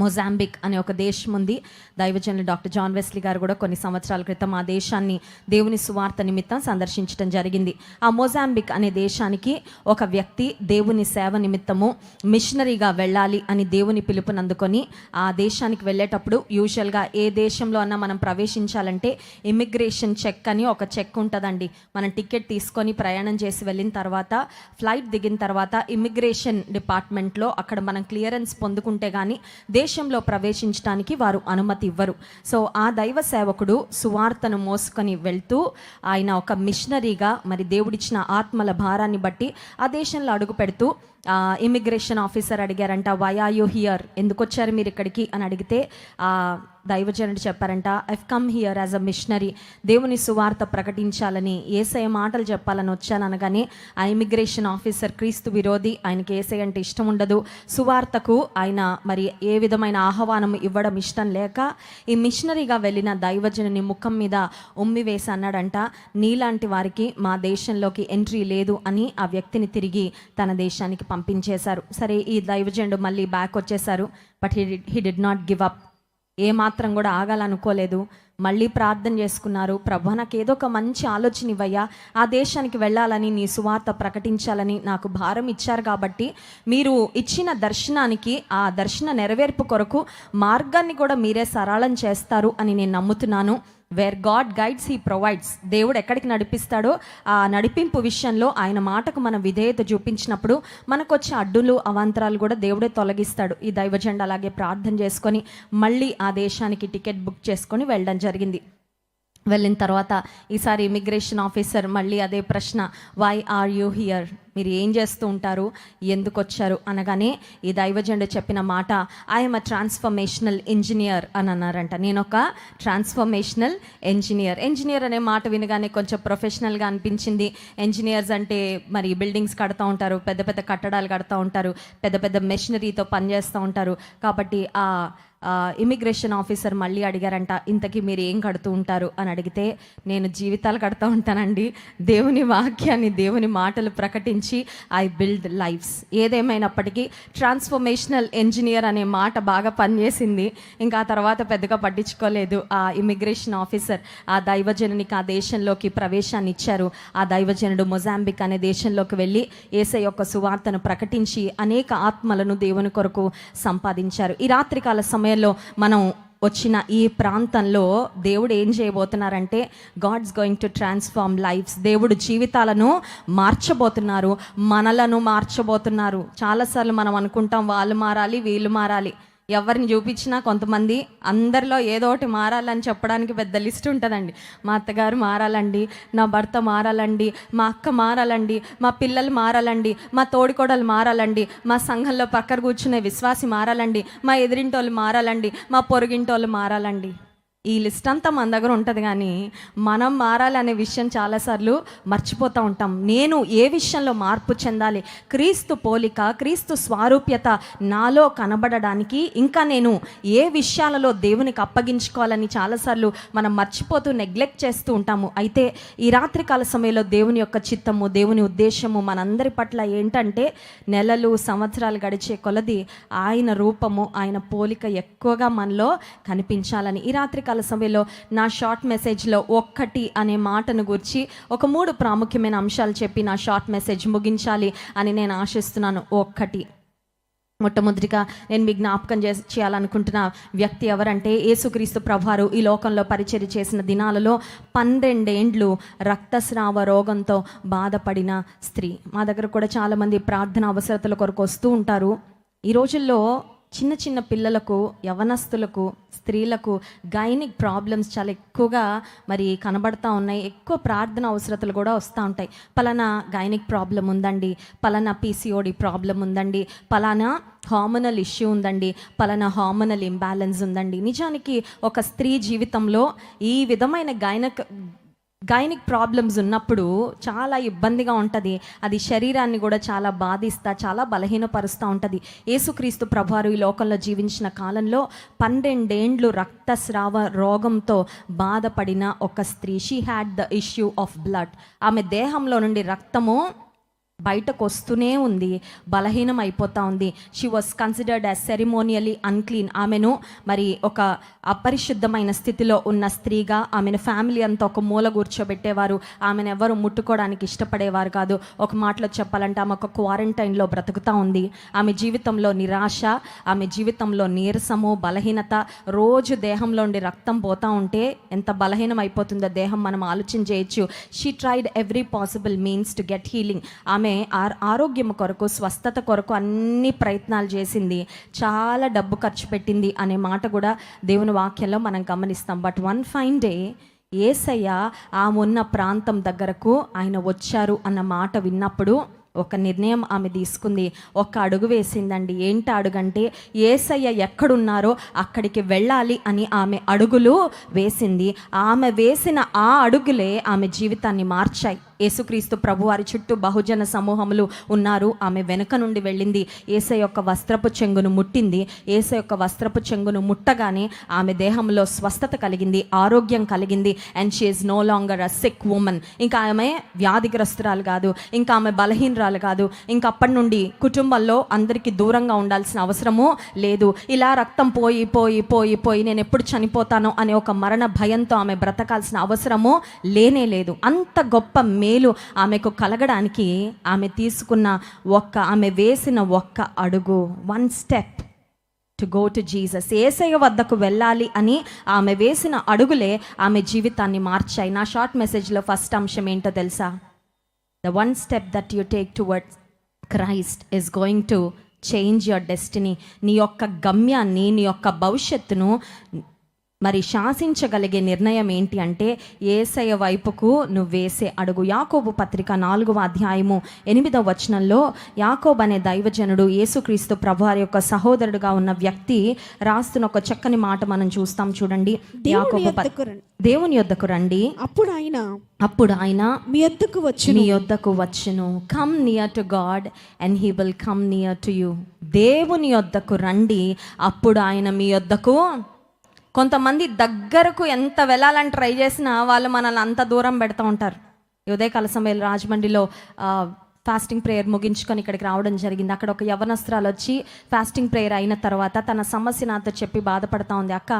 Mozambique అనే ఒక దేశం ఉంది. దైవజనులు డాక్టర్ జాన్ వెస్లీ గారు కూడా కొన్ని సంవత్సరాల క్రితం ఆ దేశాన్ని దేవుని సువార్త నిమిత్తం సందర్శించడం జరిగింది. ఆ మొజాంబిక్ అనే దేశానికి ఒక వ్యక్తి దేవుని సేవ నిమిత్తము మిషనరీగా వెళ్ళాలి అని దేవుని పిలుపునందుకొని ఆ దేశానికి వెళ్ళేటప్పుడు యూజువల్గా ఏ దేశంలో అన్నా మనం ప్రవేశించాలంటే ఇమిగ్రేషన్ చెక్ అని ఒక చెక్ ఉంటుందండి. మనం టికెట్ తీసుకొని ప్రయాణం చేసి వెళ్ళిన తర్వాత ఫ్లైట్ దిగిన తర్వాత ఇమిగ్రేషన్ డిపార్ట్మెంట్లో అక్కడ మనం క్లియరెన్స్ పొందుకుంటే కానీ దేశంలో ప్రవేశించడానికి వారు అనుమతి ఇవ్వరు. సో ఆ దైవ సేవకుడు సువార్తను మోసుకొని వెళ్తూ ఆయన ఒక మిషనరీగా మరి దేవుడిచ్చిన ఆత్మల భారాన్ని బట్టి ఆ దేశంలో అడుగు పెడుతూ ఇమిగ్రేషన్ ఆఫీసర్ అడిగారంట వై ఆర్ యూ హియర్ ఎందుకు వచ్చారు మీరు ఇక్కడికి అని అడిగితే దైవజనుడు చెప్పారంట I've come here as a missionary దేవుని సువార్త ప్రకటించాలని ఏసఐ మాటలు చెప్పాలని వచ్చాను అనగానే ఆ ఇమిగ్రేషన్ ఆఫీసర్ క్రీస్తు విరోధి ఆయనకి ఏసై అంటే ఇష్టం ఉండదు. సువార్తకు ఆయన మరి ఏ విధమైన ఆహ్వానం ఇవ్వడం ఇష్టం లేక ఈ మిషనరీగా వెళ్ళిన దైవజనుని ముఖం మీద ఉమ్మి వేసి అన్నాడంట నీలాంటి వారికి మా దేశంలోకి ఎంట్రీ లేదు అని ఆ వ్యక్తిని తిరిగి తన దేశానికి పంపించేశారు. సరే ఈ దైవజనుడు మళ్ళీ బ్యాక్ వచ్చేశారు but he he did not give up ఏ మాత్రం కూడా ఆగాలనుకోలేదు. మళ్ళీ ప్రార్థన చేసుకున్నారు. ప్రభు నాకు ఏదో ఒక మంచి ఆలోచన ఇవ్వయ్యా ఆ దేశానికి వెళ్ళాలని నీ సువార్త ప్రకటించాలని నాకు భారం ఇచ్చారు కాబట్టి మీరు ఇచ్చిన దర్శనానికి ఆ దర్శన నెరవేర్పు కొరకు మార్గాన్ని కూడా మీరే సరళం చేస్తారు అని నేను నమ్ముతున్నాను. Where God guides he provides దేవుడు ఎక్కడికి నడిపిస్తాడో ఆ నడిపింపు విషయంలో ఆయన మాటకు మనం విధేయత చూపించినప్పుడు మనకు వచ్చే అడ్డులు అవాంతరాలు కూడా దేవుడే తొలగిస్తాడు. ఈ దైవజెండ అలాగే ప్రార్థన చేసుకొని మళ్ళీ ఆ దేశానికి టికెట్ బుక్ చేసుకొని వెళ్ళడం జరిగింది. వెళ్ళిన తర్వాత ఈసారి ఇమిగ్రేషన్ ఆఫీసర్ మళ్ళీ అదే ప్రశ్న వై ఆర్ యూ హియర్ మీరు ఏం చేస్తూ ఉంటారు? ఎందుకు వచ్చారు? అనగానే ఈ దైవజెండ చెప్పిన మాట ఐఎమ్ అ ట్రాన్స్ఫర్మేషనల్ ఇంజనీర్ అని అన్నారంట. నేను ఒక ట్రాన్స్ఫర్మేషనల్ ఇంజనీర్ ఇంజనీర్ అనే మాట వినగానే కొంచెం ప్రొఫెషనల్గా అనిపించింది. ఇంజనీర్స్ అంటే మరి బిల్డింగ్స్ కడతా ఉంటారు పెద్ద పెద్ద కట్టడాలు కడతా ఉంటారు పెద్ద పెద్ద మెషినరీతో పనిచేస్తూ ఉంటారు. కాబట్టి ఆ ఇమిగ్రేషన్ ఆఫీసర్ మళ్ళీ అడిగారంట ఇంతకీ మీరు ఏం కడుతూ ఉంటారు? అని అడిగితే నేను జీవితాలు కడుతూ ఉంటానండి. దేవుని వాక్యాన్ని దేవుని మాటలు ప్రకటించి ఐ బిల్డ్ లైఫ్స్ ఏదేమైనప్పటికీ ట్రాన్స్ఫర్మేషనల్ ఇంజనీర్ అనే మాట బాగా పనిచేసింది. ఇంకా ఆ తర్వాత పెద్దగా పట్టించుకోలేదు. ఆ ఇమిగ్రేషన్ ఆఫీసర్ ఆ దైవజనునికి ఆ దేశంలోకి ప్రవేశాన్ని ఇచ్చారు. ఆ దైవజనుడు మొజాంబిక్ అనే దేశంలోకి వెళ్ళి ఏసై యొక్క సువార్తను ప్రకటించి అనేక ఆత్మలను దేవుని కొరకు సంపాదించారు. ఈ రాత్రికాల సమయంలో మనం వచ్చిన ఈ ప్రాంతంలో దేవుడు ఏం చేయబోతున్నారంటే God's going to transform lives దేవుడు జీవితాలను మార్చబోతున్నారు మనలను మార్చబోతున్నారు. చాలాసార్లు మనం అనుకుంటాం వాళ్ళు మారాలి వీళ్ళు మారాలి. ఎవరిని చూపించినా కొంతమంది అందరిలో ఏదో ఒకటి మారాలని చెప్పడానికి పెద్ద లిస్ట్ ఉంటుందండి. మా అత్తగారు మారాలండి నా భర్త మారాలండి మా అక్క మారాలండి మా పిల్లలు మారాలండి మా తోడికోడలు మారాలండి మా సంఘంలో పక్కన కూర్చునే విశ్వాసి మారాలండి మా ఎదిరింటోళ్ళు మారాలండి మా పొరుగింటోళ్ళు మారాలండి. ఈ లిస్ట్ అంతా మన దగ్గర ఉంటుంది కానీ మనం మారాలనే విషయం చాలాసార్లు మర్చిపోతూ ఉంటాం. నేను ఏ విషయంలో మార్పు చెందాలి? క్రీస్తు పోలిక క్రీస్తు స్వారూప్యత నాలో కనబడడానికి ఇంకా నేను ఏ విషయాలలో దేవునికి అప్పగించుకోవాలని చాలాసార్లు మనం మర్చిపోతూ నెగ్లెక్ట్ చేస్తూ ఉంటాము. అయితే ఈ రాత్రికాల సమయంలో దేవుని యొక్క చిత్తము దేవుని ఉద్దేశము మనందరి పట్ల ఏంటంటే నెలలు సంవత్సరాలు గడిచే కొలది ఆయన రూపము ఆయన పోలిక ఎక్కువగా మనలో కనిపించాలని ఈ రాత్రికాల సమయంలో నా షార్ట్ మెసేజ్లో ఒక్కటి అనే మాటను గురించి ఒక మూడు ప్రాముఖ్యమైన అంశాలు చెప్పి నా షార్ట్ మెసేజ్ ముగించాలి అని నేను ఆశిస్తున్నాను. ఒక్కటి. మొట్టమొదటిగా నేను మీ జ్ఞాపకం చే చేయాలనుకుంటున్న వ్యక్తి ఎవరంటే యేసుక్రీస్తు ప్రభువారు ఈ లోకంలో పరిచర్య చేసిన దినాలలో పన్నెండేండ్లు రక్తస్రావ రోగంతో బాధపడిన స్త్రీ. మా దగ్గర కూడా చాలామంది ప్రార్థన అవసరతల కొరకు వస్తూ ఉంటారు. ఈ రోజుల్లో చిన్న చిన్న పిల్లలకు యవనస్తులకు స్త్రీలకు గైనిక్ ప్రాబ్లమ్స్ చాలా ఎక్కువగా మరి కనబడతా ఉన్నాయి. ఎక్కువ ప్రార్థన అవసరతలు కూడా వస్తూ ఉంటాయి. పలానా గైనిక్ ప్రాబ్లం ఉందండి పలానా పీసీఓడి ప్రాబ్లం ఉందండి పలానా హార్మోనల్ ఇష్యూ ఉందండి పలానా హార్మోనల్ ఇంబ్యాలెన్స్ ఉందండి. నిజానికి ఒక స్త్రీ జీవితంలో ఈ విధమైన గైనక్ గైనిక్ ప్రాబ్లమ్స్ ఉన్నప్పుడు చాలా ఇబ్బందిగా ఉంటుంది. అది శరీరాన్ని కూడా చాలా బాధిస్తా చాలా బలహీనపరుస్తూ ఉంటుంది. యేసుక్రీస్తు ప్రభువారు ఈ లోకంలో జీవించిన కాలంలో పన్నెండేండ్లు రక్తస్రావ రోగంతో బాధపడిన ఒక స్త్రీ. She had the issue of blood ఆమె దేహంలో నుండి రక్తము బయటకు వస్తూనే ఉంది బలహీనం అయిపోతా ఉంది. She was considered as ceremonially unclean ఆమెను మరి ఒక అపరిశుద్ధమైన స్థితిలో ఉన్న స్త్రీగా ఆమెను ఫ్యామిలీ అంతా ఒక మూల కూర్చోబెట్టేవారు. ఆమెను ఎవరు ముట్టుకోవడానికి ఇష్టపడేవారు కాదు. ఒక మాటలో చెప్పాలంటే ఆమె ఒక క్వారంటైన్లో బ్రతుకుతా ఉంది. ఆమె జీవితంలో నిరాశ ఆమె జీవితంలో నీరసము బలహీనత రోజు దేహంలో ఉండి రక్తం పోతా ఉంటే ఎంత బలహీనం అయిపోతుందో దేహం మనం ఆలోచన చేయొచ్చు. She tried every possible means to get healing ఆమె ఆర్ ఆరోగ్యం కొరకు స్వస్థత కొరకు అన్ని ప్రయత్నాలు చేసింది. చాలా డబ్బు ఖర్చు పెట్టింది అనే మాట కూడా దేవుని వాక్యంలో మనం గమనిస్తాం. But one fine day Yesayya ఆమె ఉన్న ప్రాంతం దగ్గరకు ఆయన వచ్చారు అన్న మాట విన్నప్పుడు ఒక నిర్ణయం ఆమె తీసుకుంది. ఒక అడుగు వేసిందండి. ఏంటి అడుగంటే ఏసయ్య ఎక్కడున్నారో అక్కడికి వెళ్ళాలి అని ఆమె అడుగులు వేసింది. ఆమె వేసిన ఆ అడుగులే ఆమె జీవితాన్ని మార్చాయి. యేసుక్రీస్తు ప్రభు వారి చుట్టూ బహుజన సమూహములు ఉన్నారు. ఆమె వెనుక నుండి వెళ్ళింది. ఏస యొక్క వస్త్రపు చెంగును ముట్టింది. ఏస యొక్క వస్త్రపు చెంగును ముట్టగానే ఆమె దేహంలో స్వస్థత కలిగింది ఆరోగ్యం కలిగింది. And she is no longer a sick woman ఇంకా ఆమె వ్యాధిగ్రస్తురాలు కాదు. ఇంకా ఆమె బలహీనరాలు కాదు. ఇంకా అప్పటి నుండి కుటుంబంలో అందరికీ దూరంగా ఉండాల్సిన అవసరము లేదు. ఇలా రక్తం పోయి పోయి పోయి పోయి నేను ఎప్పుడు చనిపోతానో అనే ఒక మరణ భయంతో ఆమె బ్రతకాల్సిన అవసరము లేనే లేదు. అంత గొప్ప మేలు ఆమెకు కలగడానికి ఆమె తీసుకున్న ఒక్క ఆమె వేసిన ఒక్క అడుగు one step to go to Jesus Yesayya వద్దకు వెళ్ళాలి అని ఆమె వేసిన అడుగులే ఆమె జీవితాన్ని మార్చాయి. నా షార్ట్ మెసేజ్లో ఫస్ట్ అంశం ఏంటో తెలుసా? The one step that you take towards Christ is going to change your destiny నీ యొక్క గమ్యాన్ని నీ యొక్క భవిష్యత్తును మరి శాసించగలిగే నిర్ణయం ఏంటి అంటే ఏసయ వైపుకు నువ్వు వేసే అడుగు. యాకోబు పత్రిక నాలుగవ అధ్యాయము ఎనిమిదవ వచనంలో యాకోబు అనే దైవజనుడు యేసుక్రీస్తు ప్రభువారి యొక్క సహోదరుడుగా ఉన్న వ్యక్తి రాస్తున్న ఒక చక్కని మాట మనం చూస్తాం చూడండి. యాకోబు. దేవుని యొద్దకు రండి. అప్పుడు ఆయన అప్పుడు ఆయన మీ యొద్దకు వచ్చి మీ యొద్దకు వచ్చును. Come near to God and he will come near to you దేవుని యొద్దకు రండి. అప్పుడు ఆయన మీ యొద్దకు కొంతమంది దగ్గరకు ఎంత వెళ్ళాలని ట్రై చేసినా వాళ్ళు మనల్ని అంత దూరం పెడతా ఉంటారు. ఉదయ కాల సమయంలో రాజమండ్రిలో ఫాస్టింగ్ ప్రేయర్ ముగించుకొని ఇక్కడికి రావడం జరిగింది. అక్కడ ఒక యవనస్త్రాలు వచ్చి ఫాస్టింగ్ ప్రేయర్ అయిన తర్వాత తన సమస్య నాతో చెప్పి బాధపడతా ఉంది. అక్క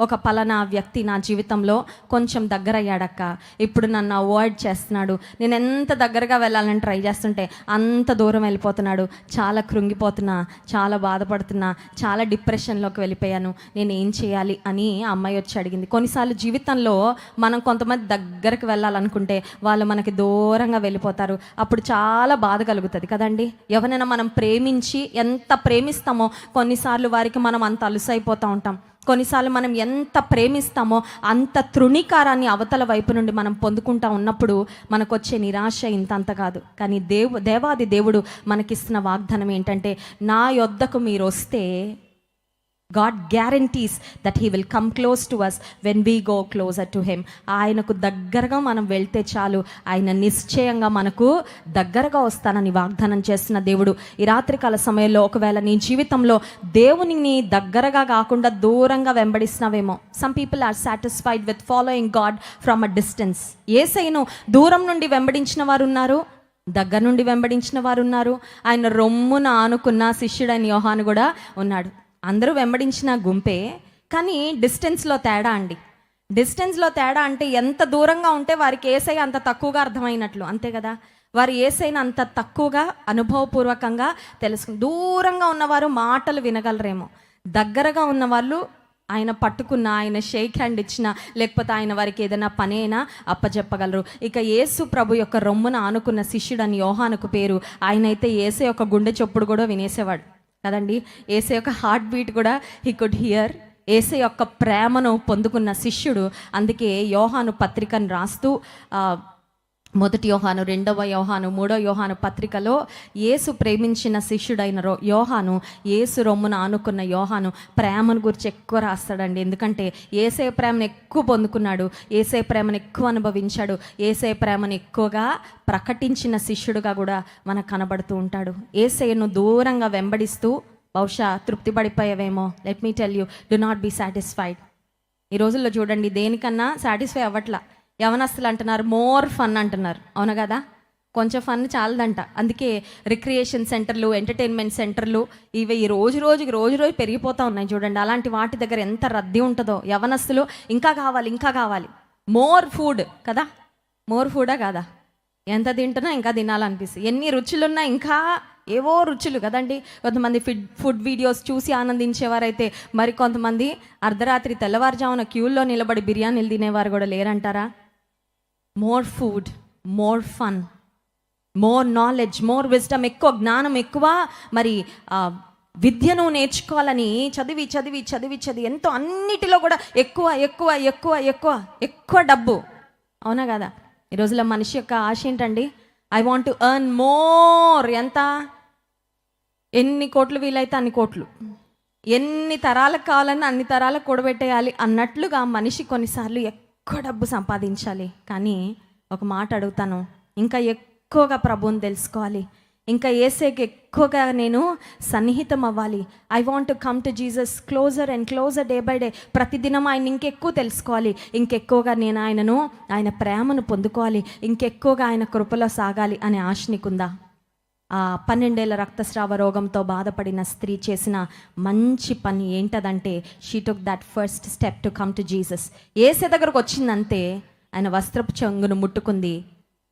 ఒక పలానా వ్యక్తి నా జీవితంలో కొంచెం దగ్గర అయ్యాడక్క ఇప్పుడు నన్ను అవాయిడ్ చేస్తున్నాడు. నేను ఎంత దగ్గరగా వెళ్ళాలని ట్రై చేస్తుంటే అంత దూరం వెళ్ళిపోతున్నాడు. చాలా కృంగిపోతున్నా చాలా బాధపడుతున్నా చాలా డిప్రెషన్లోకి వెళ్ళిపోయాను. నేను ఏం చేయాలి అని ఆ అమ్మాయి వచ్చి అడిగింది. కొన్నిసార్లు జీవితంలో మనం కొంతమంది దగ్గరకు వెళ్ళాలనుకుంటే వాళ్ళు మనకి దూరంగా వెళ్ళిపోతారు. అప్పుడు చాలా బాధ కలుగుతుంది కదండి. ఎవరైనా మనం ప్రేమించి ఎంత ప్రేమిస్తామో కొన్నిసార్లు వారికి మనం అంత అలుసైపోతూ ఉంటాం. కొన్నిసార్లు మనం ఎంత ప్రేమిస్తామో అంత తృణీకారాన్ని అవతల వైపు నుండి మనం పొందుకుంటా ఉన్నప్పుడు మనకు వచ్చే నిరాశ ఇంతంత కాదు. కానీ దేవు దేవాది దేవుడు మనకిస్తున్న వాగ్దానం ఏంటంటే నా యొద్దకు మీరు వస్తే God guarantees that he will come close to us when we go closer to him ఆయనకు దగ్గరగా మనం వెళ్తే చాలు. ఆయన నిశ్చయంగా మనకు దగ్గరగా వస్తానని వాగ్దానం చేస్తున్న దేవుడు. ఈ రాత్రికాల సమయంలో ఒకవేళ నీ జీవితంలో దేవునిని దగ్గరగా కాకుండా దూరంగా వెంబడిస్తున్నావేమో. Some people are satisfied with following God from a distance ఏసైను దూరం నుండి వెంబడించిన వారు ఉన్నారు దగ్గర నుండి వెంబడించిన వారు ఉన్నారు ఆయన రొమ్మున ఆనుకున్న శిష్యుడైన యోహాను కూడా ఉన్నాడు. అందరూ వెంబడించిన గుంపే కానీ డిస్టెన్స్లో తేడా అండి. డిస్టెన్స్లో తేడా అంటే ఎంత దూరంగా ఉంటే వారికి ఏసై అంత తక్కువగా అర్థమైనట్లు అంతే కదా? వారు ఏసైన అంత తక్కువగా అనుభవపూర్వకంగా తెలుసుకు దూరంగా ఉన్నవారు మాటలు వినగలరేమో. దగ్గరగా ఉన్న వాళ్ళు ఆయన పట్టుకున్న ఆయన షేక్ హ్యాండ్ ఇచ్చిన లేకపోతే ఆయన వారికి ఏదైనా పని అయినా అప్పచెప్పగలరు ఇక యేసు ప్రభు యొక్క రొమ్మున ఆనుకున్న శిష్యుడని యోహానుకు పేరు ఆయన అయితే ఏసే యొక్క గుండె చొప్పుడు కూడా వినేసేవాడు. కదండి? ఏసే యొక్క హార్ట్ బీట్ కూడా హీ కుడ్ హియర్ ఏసే యొక్క ప్రేమను పొందుకున్న శిష్యుడు అందుకే యోహాను పత్రికను రాస్తూ మొదటి యోహాను రెండవ యోహాను మూడో యోహాను పత్రికలో యేసు ప్రేమించిన శిష్యుడైన రో యోహాను యేసు రొమ్మున ఆనుకున్న యోహాను ప్రేమను గురించి ఎక్కువ రాస్తాడండి. ఎందుకంటే ఏసే ప్రేమను ఎక్కువ పొందుకున్నాడు ఏసే ప్రేమను ఎక్కువ అనుభవించాడు ఏసే ప్రేమను ఎక్కువగా ప్రకటించిన శిష్యుడుగా కూడా మనకు కనబడుతూ ఉంటాడు. ఏసేను దూరంగా వెంబడిస్తూ బహుశా తృప్తి పడిపోయావేమో let me tell you do not be satisfied ఈ రోజుల్లో చూడండి దేనికన్నా సాటిస్ఫై అవ్వట్లా. యవనస్తులు అంటున్నారు మోర్ ఫన్ అంటున్నారు. అవును కదా? కొంచెం ఫన్ చాలదంట. అందుకే రిక్రియేషన్ సెంటర్లు ఎంటర్టైన్మెంట్ సెంటర్లు ఇవి ఈ రోజు రోజుకి రోజు రోజు పెరిగిపోతూ ఉన్నాయి చూడండి. అలాంటి వాటి దగ్గర ఎంత రద్దీ ఉంటుందో. యవనస్తులు ఇంకా కావాలి ఇంకా కావాలి. మోర్ ఫుడ్ కదా? మోర్ ఫుడా కాదా? ఎంత తింటున్నా ఇంకా తినాలనిపిస్తుంది. ఎన్ని రుచులున్నా ఇంకా ఏవో రుచులు కదండి. కొంతమంది ఫిడ్ ఫుడ్ వీడియోస్ చూసి ఆనందించేవారైతే మరి కొంతమంది అర్ధరాత్రి తెల్లవారుజామున క్యూల్లో నిలబడి బిర్యానీలు తినేవారు కూడా లేరంటారా? More food more fun more knowledge more wisdom ఎక్కువ జ్ఞానం ఎక్కువ మరి విద్యను నేర్చుకోవాలని చదివి చదివి చదివి చదివి ఎంతో అన్నిటిలో కూడా ఎక్కువ ఎక్కువ ఎక్కువ ఎక్కువ ఎక్కువ డబ్బు. అవునా కదా? ఈ రోజుల్లో మనిషి యొక్క ఆశ ఏంటండి? I want to earn more ఎంత? ఎన్ని కోట్లు వీలైతే అన్ని కోట్లు. ఎన్ని తరాలకు కావాలన్నా అన్ని తరాలకు కూడబెట్టేయాలి అన్నట్లుగా మనిషి కొన్నిసార్లు ఎక్కువ ఎక్కువ డబ్బు సంపాదించాలి. కానీ ఒక మాట అడుగుతాను. ఇంకా ఎక్కువగా ప్రభువుని తెలుసుకోవాలి. ఇంకా ఏసేకి ఎక్కువగా నేను సన్నిహితం అవ్వాలి. I want to come to Jesus closer and closer day by day ప్రతిదినం ఆయన ఇంకెక్కువ తెలుసుకోవాలి. ఇంకెక్కువగా నేను ఆయనను ఆయన ప్రేమను పొందుకోవాలి. ఇంకెక్కువగా ఆయన కృపలో సాగాలి అనే ఆశ నీకుందా? ఆ పన్నెండేళ్ళ రక్తస్రావ రోగంతో బాధపడిన స్త్రీ చేసిన మంచి పని ఏంటదంటే she took that first step to come to Jesus Yese దగ్గరకు వచ్చిందంతే ఆయన వస్త్రపు చెంగును ముట్టుకుంది.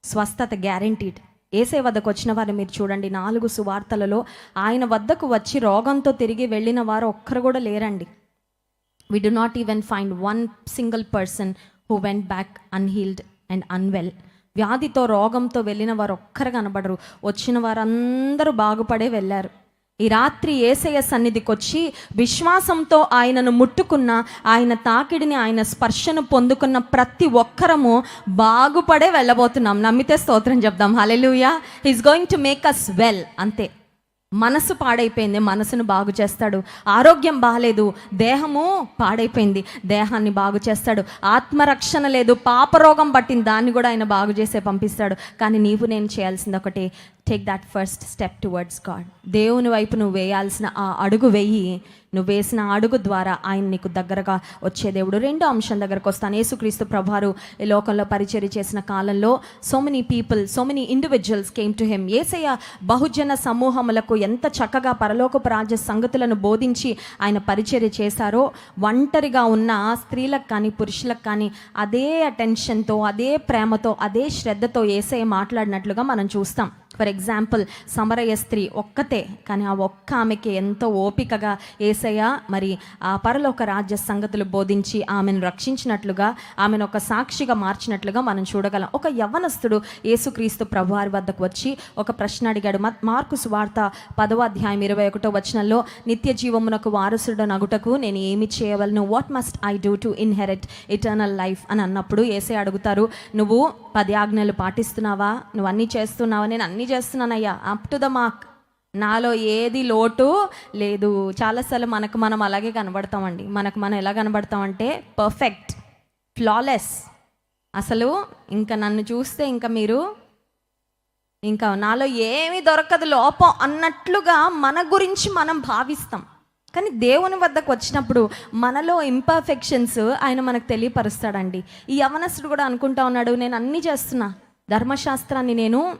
స్వస్థత గ్యారంటీడ్ ఏసే వద్దకు వచ్చిన వారు మీరు చూడండి నాలుగు సువార్తలలో ఆయన వద్దకు వచ్చి రోగంతో తిరిగి వెళ్ళిన వారు ఒక్కరు కూడా లేరండి. We do not even find one single person who went back unhealed and unwell వ్యాధితో రోగంతో వెళ్ళిన వారు ఒక్కరు కనబడరు. వచ్చిన వారందరూ బాగుపడే వెళ్ళారు. ఈ రాత్రి ఏసయ్య సన్నిధికి వచ్చి విశ్వాసంతో ఆయనను ముట్టుకున్న ఆయన తాకిడిని ఆయన స్పర్శను పొందుకున్న ప్రతి ఒక్కరము బాగుపడే వెళ్ళబోతున్నాం. నమ్మితే స్తోత్రం చెప్దాం. Hallelujah is going to make us well అంతే. మనసు పాడైపోయింది మనసును బాగు చేస్తాడు. ఆరోగ్యం బాగలేదు దేహము పాడైపోయింది దేహాన్ని బాగు చేస్తాడు. ఆత్మరక్షణ లేదు పాపరోగం పట్టింది దాన్ని కూడా ఆయన బాగు చేసే పంపిస్తాడు. కానీ నీవు నేను చేయాల్సింది ఒకటి take that first step towards God దేవుని వైపు నువ్వు వేయాల్సిన ఆ అడుగు వెయ్యి నువ్వు వేసిన అడుగు ద్వారా ఆయన నీకు దగ్గరగా వచ్చే దేవుడు. రెండో అంశం దగ్గరకు వస్తాను. యేసుక్రీస్తు ప్రభారు ఈ లోకంలో పరిచర్య చేసిన కాలంలో so many people so many individuals came to him Yesayya బహుజన సమూహములకు ఎంత చక్కగా పరలోకపు రాజ్య సంగతులను బోధించి ఆయన పరిచర్య చేశారో ఒంటరిగా ఉన్న స్త్రీలకు కానీ పురుషులకు కానీ అదే అటెన్షన్తో అదే ప్రేమతో అదే శ్రద్ధతో ఏసయ్య మాట్లాడినట్లుగా మనం చూస్తాం. ఫర్ ఎగ్జాంపుల్ సమరయ స్త్రీ ఒక్కతే కానీ ఆ ఒక్క ఆమెకి ఎంతో ఓపికగా ఏసయ్య మరి ఆ పరలోక రాజ్య సంగతులు బోధించి ఆమెను రక్షించినట్లుగా ఆమెను ఒక సాక్షిగా మార్చినట్లుగా మనం చూడగలం. ఒక యవ్వనస్తుడు యేసుక్రీస్తు ప్రభువారి వద్దకు వచ్చి ఒక ప్రశ్న అడిగాడు. మత్- మార్కు సువార్త పదవ అధ్యాయం ఇరవై ఒకటో వచనంలో నిత్య జీవమునకు వారసుడు నగుటకు నేను ఏమి చేయవలను? What must I do to inherit eternal life అని అన్నప్పుడు ఏసే అడుగుతారు. నువ్వు పది ఆజ్ఞలు పాటిస్తున్నావా? నువ్వు అన్నీ చేస్తున్నావా? నేను అన్నీ చేస్తున్నానయ్యా. అప్ టు ద మార్క్ నాలో ఏది లోటు లేదు. చాలాసార్లు మనకు మనం అలాగే కనబడతామండి. మనకు మనం ఎలా కనబడతామంటే పర్ఫెక్ట్ ఫ్లాలెస్ అసలు ఇంకా నన్ను చూస్తే ఇంకా మీరు ఇంకా నాలో ఏమీ దొరకదు లోపం అన్నట్లుగా మన గురించి మనం భావిస్తాం. కానీ దేవుని వద్దకు వచ్చినప్పుడు మనలో ఇంపర్ఫెక్షన్స్ ఆయన మనకు తెలియపరుస్తాడండి. ఈ యవనస్తుడు కూడా అనుకుంటా ఉన్నాడు నేను అన్నీ చేస్తున్నా. ధర్మశాస్త్రాన్ని నేను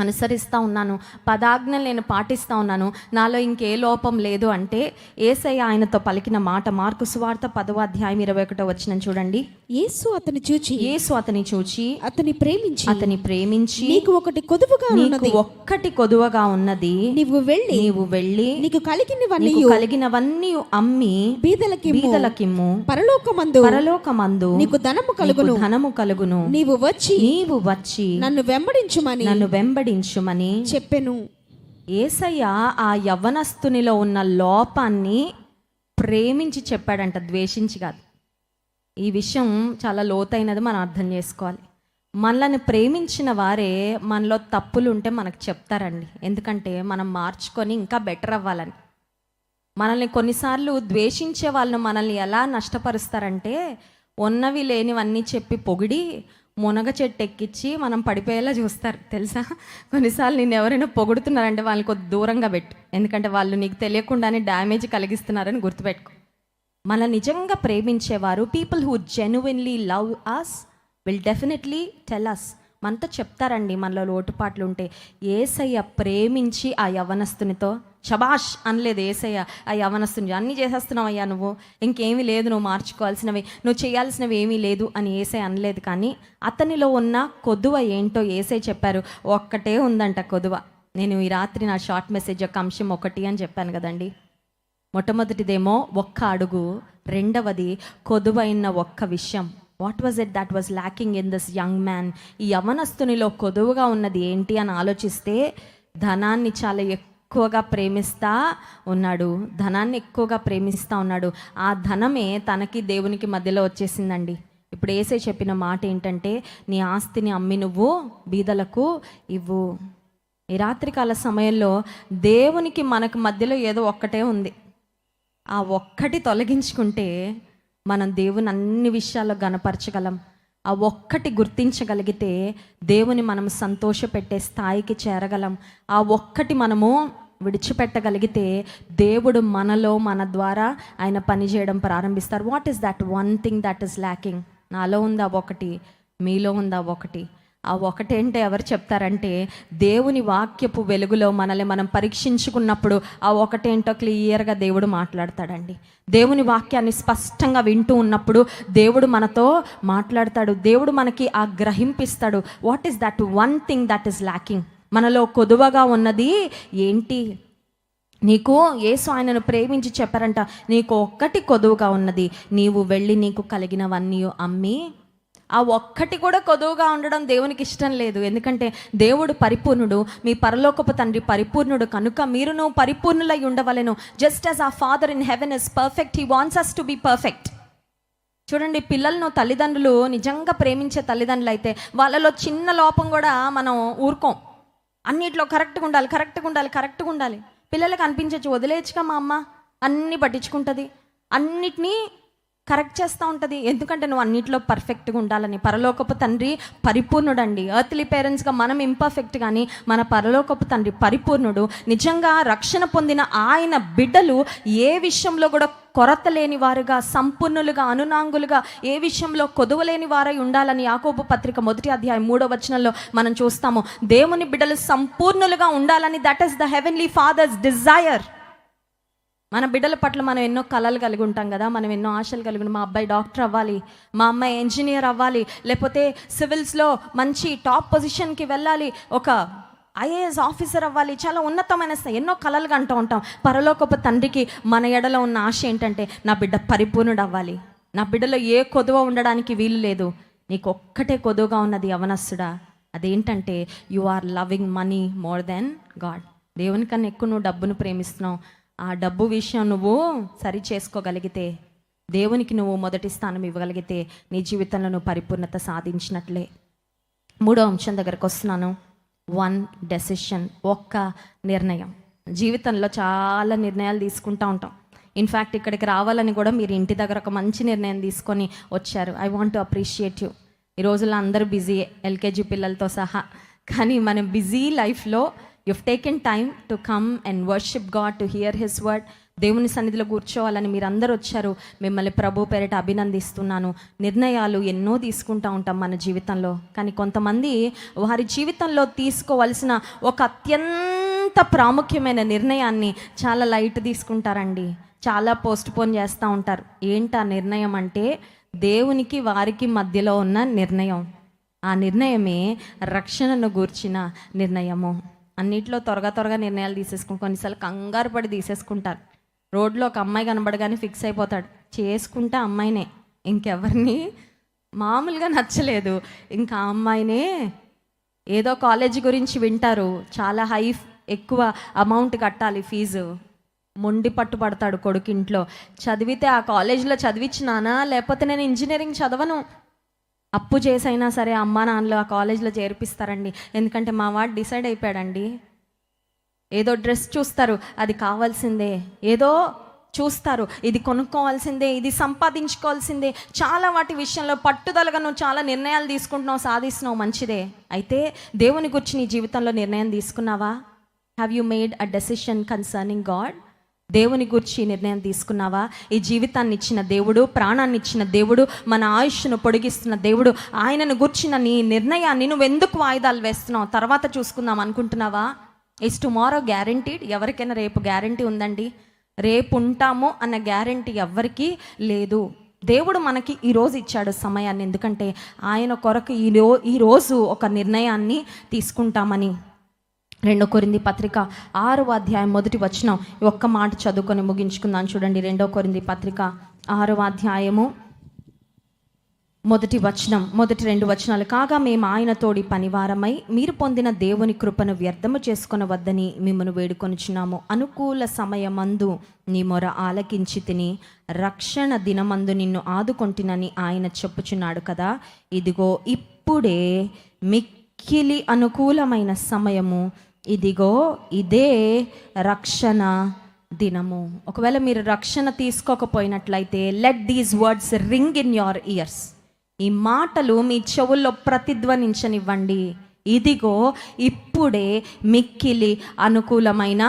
అనుసరిస్తూ ఉన్నాను. పదాజ్ఞలు నేను పాటిస్తూ ఉన్నాను. నాలో ఇంకే లోపం లేదు అంటే ఏసయ్య ఆయనతో పలికిన మాట మార్కు సువార్త పదవ అధ్యాయం ఇరవై ఒకటో వచ్చిన చూడండి. యేసు అతని చూచి యేసు అతని చూచి అతని ప్రేమించి అతని ప్రేమించి నీకు ఒకటి కొదువుగా నీకు ఒక్కటి కొదువగా ఉన్నది. నీవు వెళ్ళి నీవు వెళ్ళి నీకు కలిగినవన్నీ కలిగినవన్నీ అమ్మి బీదలకి బీదలకిమ్ము పరలోకమందు పరలోకమందు నీకు ధనము కలుగును. ధనము కలుగును. నీవు వచ్చి నీవు వచ్చి నన్ను వెంబడించుమని నన్ను వెంబడించుమని చెప్పెను. ఏసయ్య ఆ యవ్వనస్తునిలో ఉన్న లోపాన్ని ప్రేమించి చెప్పాడంట ద్వేషించి కాదు. ఈ విషయం చాలా లోతైనది మనం అర్థం చేసుకోవాలి. మనల్ని ప్రేమించిన వారే మనలో తప్పులు ఉంటే మనకు చెప్తారండి. ఎందుకంటే మనం మార్చుకొని ఇంకా బెటర్ అవ్వాలని. మనల్ని కొన్నిసార్లు ద్వేషించే వాళ్ళు మనల్ని ఎలా నష్టపరుస్తారంటే ఉన్నవి లేనివన్నీ చెప్పి పొగిడి మునగ చెట్టు ఎక్కించి మనం పడిపోయేలా చూస్తారు తెలుసా? కొన్నిసార్లు నేను ఎవరైనా పొగుడుతున్నారంటే వాళ్ళని కొద్ది దూరంగా పెట్టు. ఎందుకంటే వాళ్ళు నీకు తెలియకుండానే డ్యామేజ్ కలిగిస్తున్నారని గుర్తుపెట్టుకో. మన నిజంగా ప్రేమించేవారు people who genuinely love us will definitely tell us మనతో చెప్తారండి మనలో లోటుపాట్లు ఉంటే. ఏసయ్య ప్రేమించి ఆ యవనస్తునితో షబాష్ అనలేదు ఏసయ్య ఆ యవనస్తుని అన్నీ చేసేస్తున్నావయ్యా నువ్వు. ఇంకేమీ లేదు నువ్వు మార్చుకోవాల్సినవి నువ్వు చేయాల్సినవి ఏమీ లేదు అని ఏసై అనలేదు. కానీ అతనిలో ఉన్న కొదువ ఏంటో ఏసై చెప్పారు. ఒక్కటే ఉందంట కొదువ. నేను ఈ రాత్రి నా షార్ట్ మెసేజ్ యొక్క అంశం ఒకటి అని చెప్పాను కదండి. మొట్టమొదటిదేమో ఒక్క అడుగు రెండవది కొదువైన ఒక్క విషయం. What was it that was lacking in this young man ఈ యవనస్తునిలో కొదువుగా ఉన్నది ఏంటి అని ఆలోచిస్తే ధనాన్ని చాలా ఎక్కువగా ప్రేమిస్తా ఉన్నాడు. ధనాన్ని ఎక్కువగా ప్రేమిస్తూ ఉన్నాడు. ఆ ధనమే తనకి దేవునికి మధ్యలో వచ్చేసిందండి. ఇప్పుడు ఏసే చెప్పిన మాట ఏంటంటే నీ ఆస్తిని అమ్మి నువ్వు బీదలకు ఇవ్వు. ఈ రాత్రికాల సమయంలో దేవునికి మనకు మధ్యలో ఏదో ఒక్కటే ఉంది. ఆ ఒక్కటి తొలగించుకుంటే మనం దేవుని అన్ని విషయాల్లో గనపరచగలం. ఆ ఒక్కటి గుర్తించగలిగితే దేవుని మనం సంతోషపెట్టే స్థాయికి చేరగలం. ఆ ఒక్కటి మనము విడిచిపెట్టగలిగితే దేవుడు మనలో మన ద్వారా ఆయన పనిచేయడం ప్రారంభిస్తారు. What is that one thing that is lacking నాలో ఉందా ఒకటి? మీలో ఉందా ఒకటి? ఆ ఒకటేంటే ఎవరు చెప్తారంటే దేవుని వాక్యపు వెలుగులో మనల్ని మనం పరీక్షించుకున్నప్పుడు ఆ ఒకటేంటో క్లియర్గా దేవుడు మాట్లాడతాడండి. దేవుని వాక్యాన్ని స్పష్టంగా వింటూ ఉన్నప్పుడు దేవుడు మనతో మాట్లాడతాడు. దేవుడు మనకి ఆ గ్రహింపిస్తాడు what is that one thing that is lacking మనలో కొదువగా ఉన్నది ఏంటి? నీకు యేసు ఆయనను ప్రేమించి చెప్పారంట నీకు ఒక్కటి కొదువుగా ఉన్నది నీవు వెళ్ళి నీకు కలిగినవన్నీ అమ్మి ఆ ఒక్కటి కూడా కొదువుగా ఉండడం దేవునికి ఇష్టం లేదు. ఎందుకంటే దేవుడు పరిపూర్ణుడు మీ పరలోకపు తండ్రి పరిపూర్ణుడు కనుక మీరును పరిపూర్ణులై ఉండవలెను. Just as a father in heaven is perfect he wants us to be perfect చూడండి పిల్లలను తల్లిదండ్రులు నిజంగా ప్రేమించే తల్లిదండ్రులు అయితే వాళ్ళలో చిన్న లోపం కూడా మనం ఊరుకోం. అన్నిట్లో కరెక్ట్గా ఉండాలి కరెక్ట్గా ఉండాలి కరెక్ట్గా ఉండాలి. పిల్లలకు అనిపించవచ్చు వదిలేయచ్చుగా మా అమ్మ. అన్నీ పట్టించుకుంటుంది. అన్నిటినీ కరెక్ట్ చేస్తూ ఉంటుంది. ఎందుకంటే నువ్వు అన్నింటిలో పర్ఫెక్ట్గా ఉండాలని. పరలోకపు తండ్రి పరిపూర్ణుడండి. ఎర్త్లీ పేరెంట్స్గా మనం ఇంపర్ఫెక్ట్ కానీ మన పరలోకపు తండ్రి పరిపూర్ణుడు. నిజంగా రక్షణ పొందిన ఆయన బిడ్డలు ఏ విషయంలో కూడా కొరత లేని వారుగా సంపూర్ణులుగా అనునాంగులుగా ఏ విషయంలో కొదవలేని వారై ఉండాలని యాకోబు పత్రిక మొదటి అధ్యాయం మూడో వచనంలో మనం చూస్తాము. దేవుని బిడ్డలు సంపూర్ణులుగా ఉండాలని that is the heavenly father's desire మన బిడ్డల పట్ల మనం ఎన్నో కళలు కలిగి ఉంటాం కదా మనం ఎన్నో ఆశలు కలిగి ఉంటాం. మా అబ్బాయి డాక్టర్ అవ్వాలి మా అమ్మాయి ఇంజనీర్ అవ్వాలి లేకపోతే సివిల్స్లో మంచి టాప్ పొజిషన్కి వెళ్ళాలి ఒక ఐఏఎస్ ఆఫీసర్ అవ్వాలి చాలా ఉన్నతమైన ఎన్నో కళలుగా అంటూ ఉంటాం. పరలోకపు తండ్రికి మన ఎడలో ఉన్న ఆశ ఏంటంటే నా బిడ్డ పరిపూర్ణుడు అవ్వాలి నా బిడ్డలో ఏ కొదువ ఉండడానికి వీలు లేదు. నీకు ఒక్కటే కొదువుగా ఉన్నది యవనస్సుడా అదేంటంటే you are loving money more than God దేవుని కన్నా ఎక్కువ నువ్వు డబ్బును ప్రేమిస్తున్నావు. ఆ డబ్బు విషయం నువ్వు సరి చేసుకోగలిగితే దేవునికి నువ్వు మొదటి స్థానం ఇవ్వగలిగితే నీ జీవితంలో నువ్వు పరిపూర్ణత సాధించినట్లే. మూడో అంశం దగ్గరకు వస్తున్నాను. వన్ డెసిషన్ ఒక్క నిర్ణయం. జీవితంలో చాలా నిర్ణయాలు తీసుకుంటూ ఉంటాం. ఇన్ఫ్యాక్ట్ ఇక్కడికి రావాలని కూడా మీరు ఇంటి దగ్గర ఒక మంచి నిర్ణయం తీసుకొని వచ్చారు. I want to appreciate you ఈ రోజుల్లో అందరూ బిజీ ఎల్కేజీ పిల్లలతో సహా. కానీ మనం బిజీ లైఫ్లో you've taken time to come and worship God to hear his word దేవుని సన్నిధిలో కూర్చోవాలని మీరు అందరూ వచ్చారు. మిమ్మల్ని ప్రభు పేరిట అభినందిస్తున్నాను. నిర్ణయాలు ఎన్నో తీసుకుంటూ ఉంటాం మన జీవితంలో. కానీ కొంతమంది వారి జీవితంలో తీసుకోవలసిన ఒక అత్యంత ప్రాముఖ్యమైన నిర్ణయాన్ని చాలా లైట్ తీసుకుంటారండి. చాలా పోస్ట్పోన్ చేస్తూ ఉంటారు. ఏంటి ఆ నిర్ణయం అంటే దేవునికి వారికి మధ్యలో ఉన్న నిర్ణయం. ఆ నిర్ణయమే రక్షణను గూర్చిన నిర్ణయము. అన్నిట్లో త్వరగా త్వరగా నిర్ణయాలు తీసేసుకుని కొన్నిసార్లు కంగారు పడి తీసేసుకుంటారు. రోడ్లో ఒక అమ్మాయి కనబడగానే ఫిక్స్ అయిపోతాడు. చేసుకుంటే అమ్మాయినే. ఇంకెవరిని మామూలుగా నచ్చలేదు. ఇంకా అమ్మాయినే ఏదో కాలేజీ గురించి వింటారు. చాలా హై ఎక్కువ అమౌంట్ కట్టాలి ఫీజు మొండి పట్టుబడతాడు కొడుకు ఇంట్లో చదివితే ఆ కాలేజీలో చదివించినానా? లేకపోతే నేను ఇంజనీరింగ్ చదవను? అప్పు చేసైనా సరే అమ్మా నాన్నలు ఆ కాలేజీలో చేర్పిస్తారండి. ఎందుకంటే మా వాడు డిసైడ్ అయిపోయాడండి. ఏదో డ్రెస్ చూస్తారు అది కావాల్సిందే. ఏదో చూస్తారు ఇది కొనుక్కోవాల్సిందే ఇది సంపాదించుకోవాల్సిందే. చాలా వాటి విషయంలో పట్టుదలగా నువ్వు చాలా నిర్ణయాలు తీసుకుంటున్నావు సాధిస్తున్నావు మంచిదే. అయితే దేవుని గురించి నీ జీవితంలో నిర్ణయం తీసుకున్నావా? Have you made a decision concerning God దేవుని గురించి నిర్ణయం తీసుకున్నావా? ఈ జీవితాన్ని ఇచ్చిన దేవుడు ప్రాణాన్ని ఇచ్చిన దేవుడు మన ఆయుష్ను పొడిగిస్తున్న దేవుడు ఆయనను గుర్చిన నీ నిర్ణయాన్ని నువ్వు ఎందుకు వాయిదాలు వేస్తున్నావు? తర్వాత చూసుకుందాం అనుకుంటున్నావా? ఇస్ టుమారో గ్యారంటీడ్ ఎవరికైనా రేపు గ్యారంటీ ఉందండి. రేపు ఉంటాము అన్న గ్యారంటీ ఎవ్వరికీ లేదు. దేవుడు మనకి ఈరోజు ఇచ్చాడు సమయాన్ని. ఎందుకంటే ఆయన కొరకు ఈ రో ఈరోజు ఒక నిర్ణయాన్ని తీసుకుంటామని. రెండో కొరింది పత్రిక ఆరవ అధ్యాయం మొదటి వచనం ఒక్క మాట చదువుకొని ముగించుకుందాం చూడండి. రెండో కొరింది పత్రిక ఆరవ అధ్యాయము మొదటి వచనం మొదటి రెండు వచనాలు. కాగా మేము ఆయన తోడి పనివారమై మీరు పొందిన దేవుని కృపను వ్యర్థము చేసుకొనవద్దని మిమ్మను వేడుకొనిచున్నాము. అనుకూల సమయమందు నీ మొర ఆలకించి తిని రక్షణ దినమందు నిన్ను ఆదుకొంటినని ఆయన చెప్పుచున్నాడు కదా. ఇదిగో ఇప్పుడే మిక్కిలి అనుకూలమైన సమయము ఇదిగో ఇదే రక్షణ దినము. ఒకవేళ మీరు రక్షణ తీసుకోకపోయినట్లయితే let these words ring in your ears ఈ మాటలు మీ చెవుల్లో ప్రతిధ్వనించనివ్వండి. ఇదిగో ఇప్పుడే మిక్కిలి అనుకూలమైన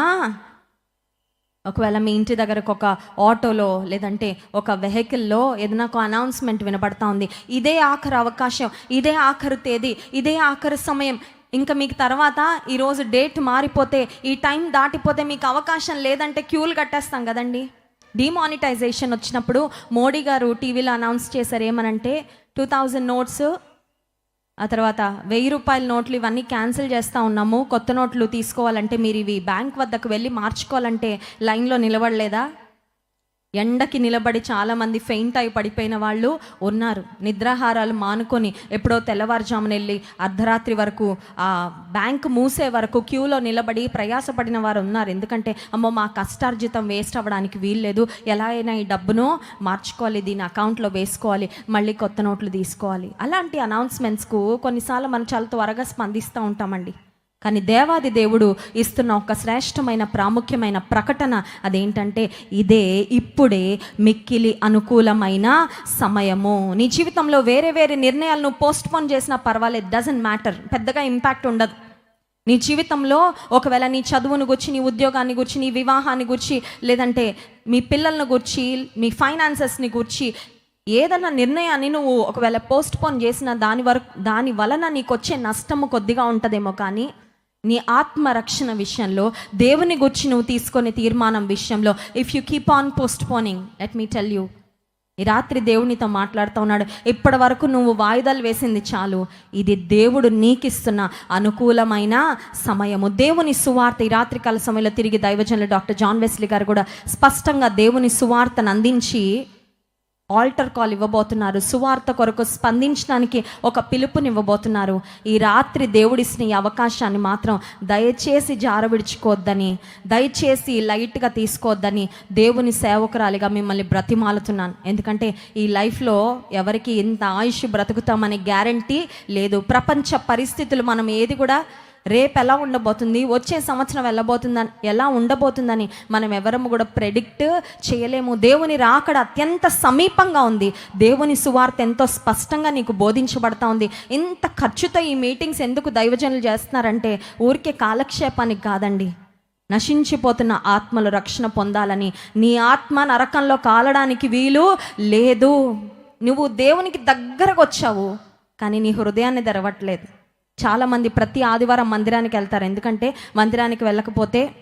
ఒకవేళ మీ ఇంటి దగ్గరకు ఒక ఆటోలో లేదంటే ఒక వెహికల్లో ఏదైనా ఒక అనౌన్స్మెంట్ వినపడతా ఉంది. ఇదే ఆఖరి అవకాశం ఇదే ఆఖరి తేదీ ఇదే ఆఖరి సమయం. ఇంకా మీకు తర్వాత ఈరోజు డేట్ మారిపోతే ఈ టైం దాటిపోతే మీకు అవకాశం లేదంటే క్యూలు కట్టేస్తాం కదండి. డిమానిటైజేషన్ వచ్చినప్పుడు మోడీ గారు టీవీలో అనౌన్స్ చేశారు ఏమనంటే టూ థౌజండ్ నోట్స్ ఆ తర్వాత వెయ్యి రూపాయల నోట్లు ఇవన్నీ క్యాన్సిల్ చేస్తూ ఉన్నాము. కొత్త నోట్లు తీసుకోవాలంటే మీరు ఇవి బ్యాంక్ వద్దకు వెళ్ళి మార్చుకోవాలంటే లైన్లో నిలబడలేదా? ఎండకి నిలబడి చాలామంది ఫెయింట్ అయి పడిపోయిన వాళ్ళు ఉన్నారు. నిద్రాహారాలు మానుకొని ఎప్పుడో తెల్లవారుజామున వెళ్ళి అర్ధరాత్రి వరకు ఆ బ్యాంక్ మూసే వరకు క్యూలో నిలబడి ప్రయాసపడిన వారు ఉన్నారు. ఎందుకంటే అమ్మో మా కష్టార్జితం వేస్ట్ అవ్వడానికి వీల్లేదు. ఎలా అయినా ఈ డబ్బును మార్చుకోవాలి దీని అకౌంట్లో వేసుకోవాలి మళ్ళీ కొత్త నోట్లు తీసుకోవాలి. అలాంటి అనౌన్స్మెంట్స్కు కొన్నిసార్లు మనం చాలా త్వరగా స్పందిస్తూ ఉంటామండి. కానీ దేవాది దేవుడు ఇస్తున్న ఒక శ్రేష్టమైన ప్రాముఖ్యమైన ప్రకటన అదేంటంటే ఇదే ఇప్పుడే మిక్కిలి అనుకూలమైన సమయము. నీ జీవితంలో వేరే వేరే నిర్ణయాలను పోస్ట్పోన్ చేసినా పర్వాలేదు డజంట్ మ్యాటర్ పెద్దగా ఇంపాక్ట్ ఉండదు. నీ జీవితంలో ఒకవేళ నీ చదువును గురించి నీ ఉద్యోగాన్ని గురించి నీ వివాహాన్ని గురించి లేదంటే మీ పిల్లలను గురించి మీ ఫైనాన్సెస్ని గురించి ఏదన్నా నిర్ణయాన్ని నువ్వు ఒకవేళ పోస్ట్పోన్ చేసిన దాని వరకు దాని వలన నీకు వచ్చే నష్టము కొద్దిగా ఉంటుందేమో కానీ నీ ఆత్మ రక్షణ విషయంలో దేవుని గురించి నువ్వు తీసుకునే తీర్మానం విషయంలో if you keep on postponing let me tell you ఈ రాత్రి దేవునితో మాట్లాడుతూ ఉన్నాడు. ఇప్పటి వరకు నువ్వు వాయిదాలు వేసింది చాలు. ఇది దేవుడు నీకిస్తున్న అనుకూలమైన సమయము. దేవుని సువార్త ఈ రాత్రి కాల సమయంలో తిరిగి దైవజనులు డాక్టర్ జాన్ వెస్లీ గారు కూడా స్పష్టంగా దేవుని సువార్తను అందించి ఆల్టర్ కాల్ ఇవ్వబోతున్నారు. సువార్త కొరకు స్పందించడానికి ఒక పిలుపునివ్వబోతున్నారు. ఈ రాత్రి దేవుడిసిన ఈ అవకాశాన్ని మాత్రం దయచేసి జారవిడుచుకోవద్దని దయచేసి లైట్గా తీసుకోవద్దని దేవుని సేవకురాలిగా మిమ్మల్ని బ్రతిమాలుతున్నాను. ఎందుకంటే ఈ లైఫ్లో ఎవరికి ఇంత ఆయుష్ బ్రతుకుతామనే గ్యారంటీ లేదు. ప్రపంచ పరిస్థితులు మనం ఏది కూడా రేపు ఎలా ఉండబోతుంది? వచ్చే సంవత్సరం వెళ్ళబోతుందని ఎలా ఉండబోతుందని మనం ఎవరము కూడా ప్రెడిక్ట్ చేయలేము. దేవుని రాకడ అత్యంత సమీపంగా ఉంది. దేవుని సువార్త ఎంతో స్పష్టంగా నీకు బోధించబడతా ఉంది. ఇంత ఖర్చుతో ఈ మీటింగ్స్ ఎందుకు దైవజనులు చేస్తున్నారంటే ఊరికే కాలక్షేపానికి కాదండి. నశించిపోతున్న ఆత్మలు రక్షణ పొందాలని. నీ ఆత్మ నరకంలో కాలడానికి వీలు లేదు. నువ్వు దేవునికి దగ్గరకు వచ్చావు కానీ నీ హృదయాన్ని తెరవట్లేదు. చాలామంది ప్రతి ఆదివారం మందిరానికి వెళ్తారు. ఎందుకంటే మందిరానికి వెళ్ళకపోతే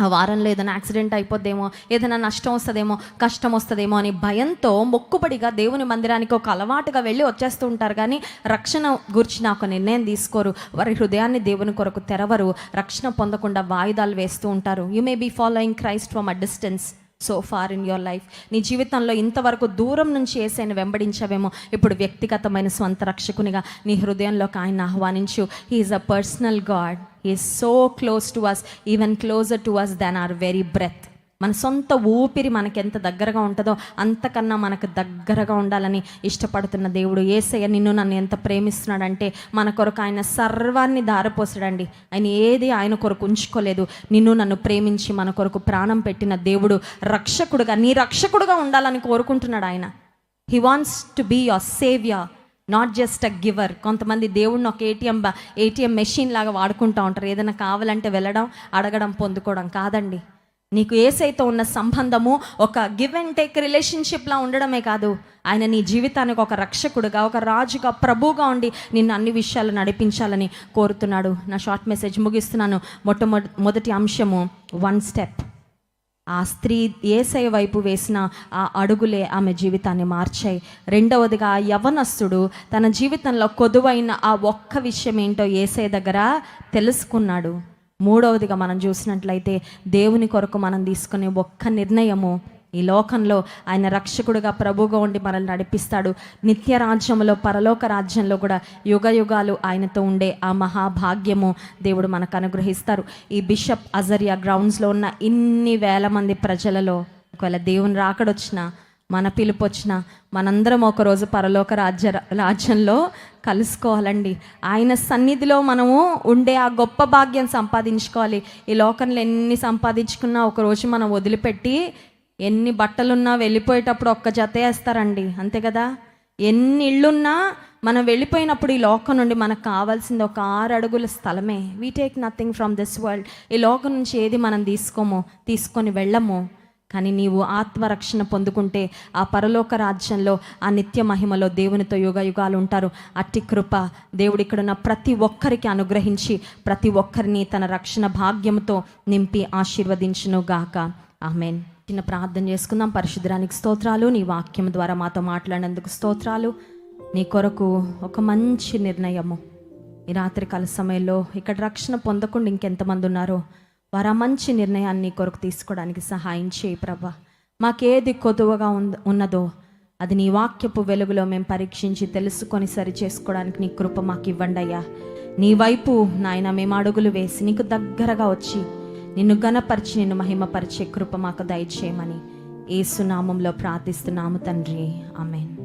ఆ వారంలో ఏదైనా యాక్సిడెంట్ అయిపోద్దేమో ఏదైనా నష్టం వస్తుందేమో కష్టం వస్తుందేమో అని భయంతో మొక్కుబడిగా దేవుని మందిరానికి ఒక అలవాటుగా వెళ్ళి వచ్చేస్తూ ఉంటారు. కానీ రక్షణ గురించి ఒక నిర్ణయం తీసుకోరు. వారి హృదయాన్ని దేవుని కొరకు తెరవరు. రక్షణ పొందకుండా వాయిదాలు వేస్తూ ఉంటారు. You may be following Christ from a distance so far in your life నీ జీవితంలో ఇంతవరకు దూరం నుంచి ఏసైన వెంబడించావేమో ఇప్పుడు వ్యక్తిగతమైన స్వంత రక్షకునిగా నీ హృదయంలోకి ఆయన ఆహ్వానించు. He is a personal God he is so close to us even closer to us than our very breath మన సొంత ఊపిరి మనకి ఎంత దగ్గరగా ఉంటుందో అంతకన్నా మనకు దగ్గరగా ఉండాలని ఇష్టపడుతున్న దేవుడు ఏసయ్య నిన్ను నన్ను ఎంత ప్రేమిస్తున్నాడంటే మన కొరకు ఆయన సర్వాన్ని దారపోసాడండి ఆయన ఏది ఆయన కొరకు ఉంచుకోలేదు. నిన్ను నన్ను ప్రేమించి మన కొరకు ప్రాణం పెట్టిన దేవుడు రక్షకుడుగా నీ రక్షకుడుగా ఉండాలని కోరుకుంటున్నాడు ఆయన. He wants to be your saviour not just a giver కొంతమంది దేవుడిని ఒక ఏటీఎం ఏటీఎం మెషిన్ లాగా వాడుకుంటూ ఉంటారు. ఏదైనా కావాలంటే వెళ్ళడం అడగడం పొందుకోవడం కాదండి. నీకు ఏసైతో ఉన్న సంబంధము ఒక గివ్ అండ్ టేక్ రిలేషన్షిప్లా ఉండడమే కాదు. ఆయన నీ జీవితానికి ఒక రక్షకుడుగా ఒక రాజుగా ప్రభువుగా ఉండి నిన్ను అన్ని విషయాలు నడిపించాలని కోరుతున్నాడు. నా షార్ట్ మెసేజ్ ముగిస్తున్నాను. మొట్టమొద మొదటి అంశము వన్ స్టెప్ ఆ స్త్రీ ఏసై వైపు వేసిన ఆ అడుగులే ఆమె జీవితాన్ని మార్చాయి. రెండవదిగా ఆ యవనస్తుడు తన జీవితంలో కొదువైన ఆ ఒక్క విషయం ఏంటో ఏసై దగ్గర తెలుసుకున్నాడు. మూడవదిగా మనం చూసినట్లయితే దేవుని కొరకు మనం తీసుకునే ఒక్క నిర్ణయము ఈ లోకంలో ఆయన రక్షకుడుగా ప్రభుగా ఉండి మనల్ని నడిపిస్తాడు. నిత్య రాజ్యంలో పరలోక రాజ్యంలో కూడా యుగ యుగాలు ఆయనతో ఉండే ఆ మహాభాగ్యము దేవుడు మనకు అనుగ్రహిస్తారు. ఈ బిషప్ అజరియా గ్రౌండ్స్లో ఉన్న ఇన్ని వేల మంది ప్రజలలో ఒకవేళ దేవుని రాకడొచ్చినా మన పిలుపు వచ్చిన మనందరం ఒకరోజు పరలోక రాజ్య రాజ్యంలో కలుసుకోవాలండి. ఆయన సన్నిధిలో మనము ఉండే ఆ గొప్ప భాగ్యం సంపాదించుకోవాలి. ఈ లోకంలో ఎన్ని సంపాదించుకున్నా ఒకరోజు మనం వదిలిపెట్టి ఎన్ని బట్టలున్నా వెళ్ళిపోయేటప్పుడు ఒక్క జత వేస్తారండి. అంతే కదా? ఎన్ని ఇళ్ళున్నా మనం వెళ్ళిపోయినప్పుడు ఈ లోకం నుండి మనకు కావాల్సింది ఒక ఆరు అడుగుల స్థలమే. We take nothing from this world ఈ లోకం నుంచి ఏది మనం తీసుకోము తీసుకొని వెళ్ళము. కానీ నీవు ఆత్మరక్షణ పొందుకుంటే ఆ పరలోక రాజ్యంలో ఆ నిత్య మహిమలో దేవునితో యుగ యుగాలు ఉంటారు. అట్టి కృప దేవుడు ఇక్కడున్న ప్రతి ఒక్కరికి అనుగ్రహించి ప్రతి ఒక్కరిని తన రక్షణ భాగ్యంతో నింపి ఆశీర్వదించును గాక. ఆమెన్. చిన్న ప్రార్థన చేసుకుందాం. పరిశుద్ధానికి స్తోత్రాలు. నీ వాక్యం ద్వారా మాతో మాట్లాడినందుకు స్తోత్రాలు. నీ కొరకు ఒక మంచి నిర్ణయము. ఈ రాత్రికాల సమయంలో ఇక్కడ రక్షణ పొందకుండా ఇంకెంతమంది ఉన్నారో వారు మంచి నిర్ణయాన్ని కొరకు తీసుకోవడానికి సహాయం చేయి ప్రభా. మాకేది కొదువగా ఉంద- ఉన్నదో అది నీ వాక్యపు వెలుగులో మేము పరీక్షించి తెలుసుకొని సరి చేసుకోవడానికి నీ కృప మాకు ఇవ్వండి అయ్యా. నీ వైపు నాయన మేము అడుగులు వేసి నీకు దగ్గరగా వచ్చి నిన్ను గణపరిచి నిన్ను మహిమపరిచే కృప మాకు దయచేయమని ఏసునామంలో ప్రార్థిస్తున్నాము తండ్రి. ఆమెన్.